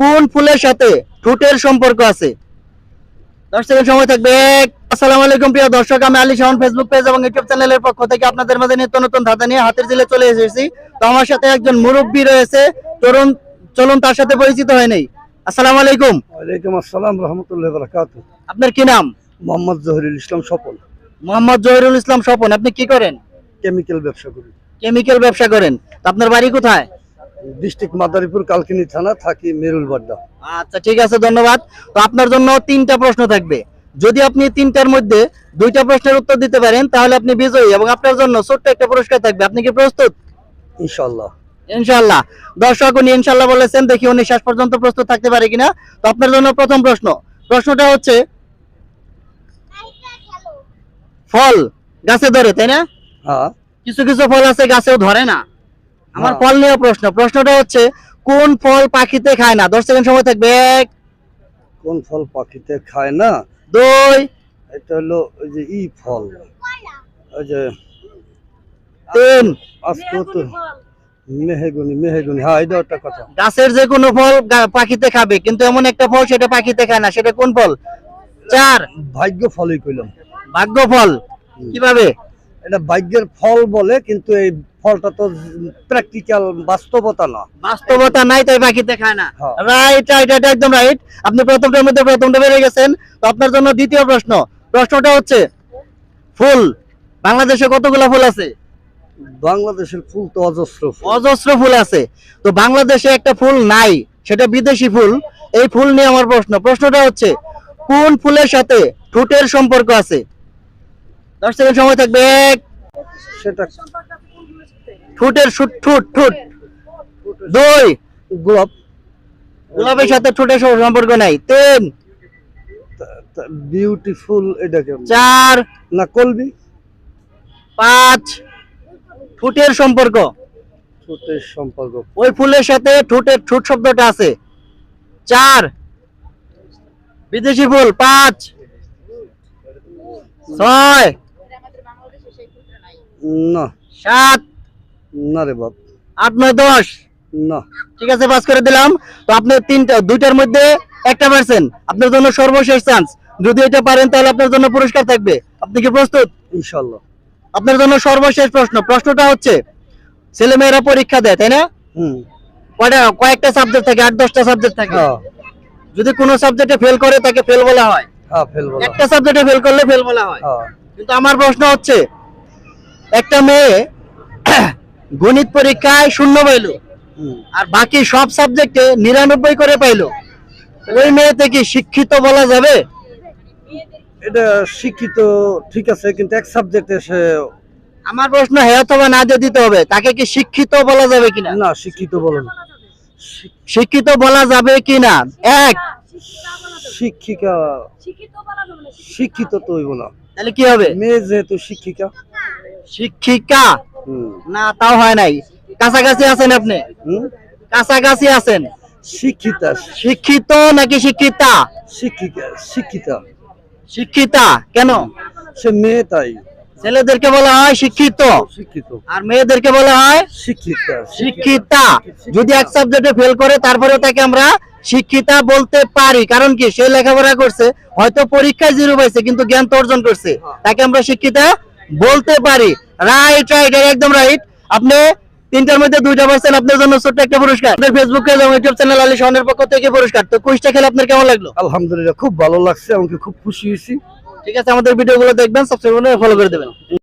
কোন ফুলের সাথে ঠোঁটের সম্পর্ক আছে? দশ সেকেন্ড সময় থাকবে। আসসালামু আলাইকুম প্রিয় দর্শক আমি আলী শাহন ফেসবুক পেজ এবং ইউটিউব চ্যানেলের পক্ষ থেকে আপনাদের মাঝে নিত্য নতুন ধাঁধা নিয়ে হাতের জেলে চলে এসেছি। তো আমার সাথে একজন মুরব্বী রয়েছে তরুণ চলুন তার সাথে পরিচিত হয় নেই। আসসালামু আলাইকুম। ওয়ালাইকুম আসসালাম রহমতুল্লাহ বারাকাত আপনার কি নাম? মোহাম্মদ জহিরুল ইসলাম সফল মোহাম্মদ জহিরুল ইসলাম স্বপন আপনি কি করেন? কেমিক্যাল ব্যবসা করি। কেমিক্যাল ব্যবসা করেন। আপনার বাড়ি কোথায়? ডিস্ট্রিক্ট মাদারীপুর কালকিনি থানা থাকি মেরুল বাড্ডা। আচ্ছা ঠিক আছে ধন্যবাদ। তো আপনার জন্য তিনটা প্রশ্ন থাকবে। যদি আপনি তিনটার মধ্যে দুইটা প্রশ্নের উত্তর দিতে পারেন তাহলে আপনি বিজয়ী এবং আপনার জন্য ছোট্ট একটা পুরস্কার থাকবে। আপনি কি প্রস্তুত? ইনশাল্লাহ ইনশাআল্লাহ। দর্শক উনি ইনশাআল্লাহ বলেছেন দেখি উনি শেষ পর্যন্ত প্রস্তুত থাকতে পারে কিনা। তো আপনার জন্য প্রথম প্রশ্ন। প্রশ্নটা হচ্ছে ফল গাছে ধরে তাই না? হ্যাঁ। কিছু কিছু ফল আছে গাছেও ধরে না। আমার। ফল নিয়ে প্রশ্ন। প্রশ্নটা হচ্ছে কোন ফল পাখিতে খায় না? দশ সেকেন্ড সময় থাকবে। এক কোন ফল পাখিতে খায় না? দুই এটা হলো ওই যে ই ফল। ওই যে তিন। আজকে তো মেহেগুনি মেহেগুনি। হ্যাঁ এটা একটা কথা। গাছের যে কোনো ফল পাখিতে খাবে কিন্তু এমন একটা ফল সেটা পাখিতে খায় না। সেটা কোন ফল? চার। ভাগ্য ফলই কইলাম। ভাগ্য ফল। কীভাবে? এটা ভাগ্যের ফল বলে কিন্তু এই ফলটা তো প্র্যাকটিক্যাল বাস্তবতা না। বাস্তবতা নাই তাই পাখিতে খায় না। রাইট রাইট এটা একদম রাইট আপনি প্রথমটার মধ্যে প্রথমটা বেড়ে গেছেন। তো আপনার জন্য দ্বিতীয় প্রশ্ন। প্রশ্নটা হচ্ছে ফুল বাংলাদেশে কতগুলা ফুল আছে? বাংলাদেশের ফুল তো অজস্র ফুল। অজস্র ফুল আছে। তো বাংলাদেশে একটা ফুল নাই সেটা বিদেশি ফুল। এই ফুল নিয়ে আমার প্রশ্ন। প্রশ্নটা হচ্ছে কোন ফুলের সাথে ঠোঁটের সম্পর্ক আছে? দশ সেকেন্ড সময় থাকবে সেটা ঠোঁটের সুট- ঠোঁট ঠোঁট। দুই। গোলাপ। গোলাপের সাথে ঠোঁটের সম্পর্ক নাই। তিন। বিউটিফুল এটা কেমন? চার। না কলবি পাঁচ। ঠোঁটের সম্পর্ক। ছোটের সম্পর্ক। ওই ফুলের সাথে ঠোঁটের ঠোঁট শব্দটা আছে। চার। বিদেশি ফুল পাঁচ। ছয়। না। সাত। না রে বাপ। আট নয় দশ? না। ঠিক আছে পাস করে দিলাম। তো আপনি তিনটা দুইটার মধ্যে একটা পারছেন। আপনার জন্য সর্বশেষ চান্স যদি এটা পারেন তাহলে আপনার জন্য পুরস্কার থাকবে। আপনি কি প্রস্তুত? ইনশাল্লাহ আপনার জন্য সর্বশেষ প্রশ্ন। প্রশ্নটা হচ্ছে ছেলে মেয়েরা পরীক্ষা দেয় তাই না? হুম। কয়টা কয়েকটা সাবজেক্ট থাকে আট দশটা সাবজেক্ট থাকে। হ্যাঁ। যদি কোনো সাবজেক্টে ফেল করে তাকে ফেল বলা হয়। হ্যাঁ ফেলব না একটা সাবজেক্টে ফেল করলে ফেল বলা হয়। হ্যাঁ। কিন্তু আমার প্রশ্ন হচ্ছে একটা মেয়ে গণিত পরীক্ষায় শূন্য পাইলো। আর বাকি সব সাবজেক্টে নিরানব্বই করে পাইলো। ওই মেয়েতে কি শিক্ষিত বলা যাবে? এটা শিক্ষিত ঠিক আছে কিন্তু এক সাবজেক্টে সে আমার প্রশ্ন হ্যাঁ অথবা না দিয়ে দিতে হবে তাকে কি শিক্ষিত বলা যাবে কিনা? না শিক্ষিত বলো না। শিক্ষিত বলা যাবে কিনা? এক। শিক্ষিকা শিক্ষিত তো হইব না। তাহলে কি হবে? মেয়ে যেহেতু শিক্ষিকা। শিক্ষিকা। না তাও হয় নাই। কাছাকাছি আছেন আপনি? কাছাকাছি আছেন? শিক্ষিতা। শিক্ষিত নাকি শিক্ষিতা? শিক্ষিকা শিক্ষিতা। শিক্ষিতা কেন? সে মেয়ে তাই। ছেলেদেরকে বলা হয় শিক্ষিত। শিক্ষিত। আর মেয়েদেরকে বলা হয় শিক্ষিতা। শিক্ষিতা। যদি এক সাবজেক্টে ফেল করে তারপরে তাকে আমরা শিক্ষিতা বলতে পারি। কারণ কি? সে লেখাপড়া করছে হয়তো পরীক্ষায় জিরো পাইছে কিন্তু জ্ঞান তো অর্জন করছে। তাকে আমরা শিক্ষিতা বলতে পারি। রাইট রাইট একদম রাইট আপনি তিনটার মধ্যে দুইটা পাচ্ছেন আপনার জন্য ছোট্ট একটা পুরস্কার। আপনার ফেসবুক পেজ এবং ইউটিউব চ্যানেল আলী সোহানের পক্ষ থেকে পুরস্কার। তো কুইজটা খেলে আপনার কেমন লাগল? আলহামদুলিল্লাহ খুব ভালো লাগছে আমাকে খুব খুশি হয়েছি। ঠিক আছে আমাদের ভিডিওগুলো দেখবেন সবসময় করে ফলো করে দেবেন।